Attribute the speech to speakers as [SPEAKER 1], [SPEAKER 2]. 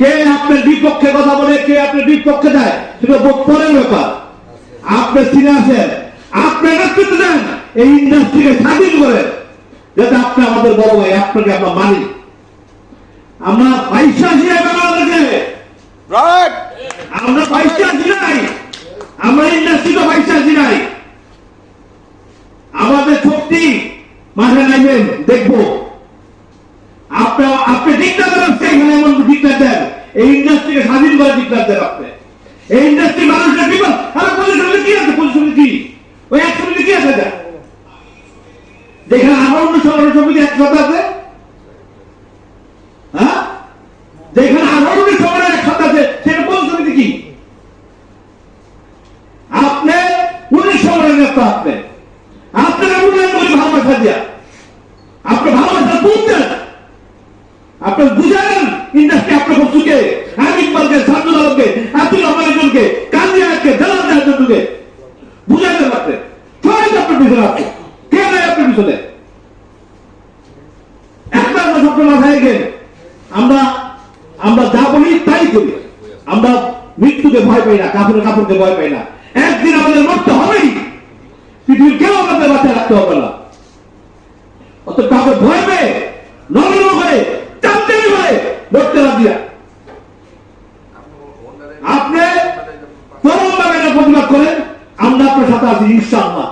[SPEAKER 1] কে আপনার বিপক্ষে কথা বলে কে আপনার বিপক্ষে দেয়? সেটা পরের ব্যাপার। আপনি আসেন আপনি নেতৃত্ব দেন এই ইন্ডাস্ট্রিকে স্বাধীন করেন যাতে আপনি আমাদের বড় ভাই আপনাকে আমরা মানি। আমরা পয়সা দিয়ে বাংলাদেশে আমরা পয়সা নাই। আমরা ইন্ডাস্ট্রিতে পয়সা নাই। আমাদের শক্তি মাঠে নামবেন দেখব। আপনার আপনি ডিক্লার দেন সেখানে এমন ডিক্লার দেন এই ইন্ডাস্ট্রিকে স্বাধীন করে ডিক্লার দেন এই ইন্ডাস্ট্রি মানুষের বিপদ আরে পজিশনে কি আছে? পজিশনে কি? ওই একশো কি আছে যেখানে আমার অন্য সরকারের সমিতি একসাথে আছে? হ্যাঁ? যেখানে আছে আপনি উনিশ আপনারা উন্নয়ন ভালোবাসা দিয়া আপনি ভালোবাসা বুঝছেন আপনি বুঝালেন আপনার বস্তুকে পালকে সাজুল আলমকে আব্দুল রহমান একজনকে কান্দিয়াকে দেলাম একজনকে বুঝাতে পারতেন সবাই আপনার পিছনে আছে। কে নাই আপনার পিছনে? একটা আমরা স্বপ্ন মাথায় গেলে আমরা আমরা যা বলি তাই করি। আমরা মৃত্যুকে ভয় পাই না কাপড়ে কাপড়কে ভয় পাই না। একদিন আমাদের মরতে হবেই। পৃথিবীর কেউ আমাদের বাঁচায় রাখতে হবে না। অত কাউকে ভয় পেয়ে নরম করেন আমরা আপনার সাথে আছি ইনশাআল্লাহ।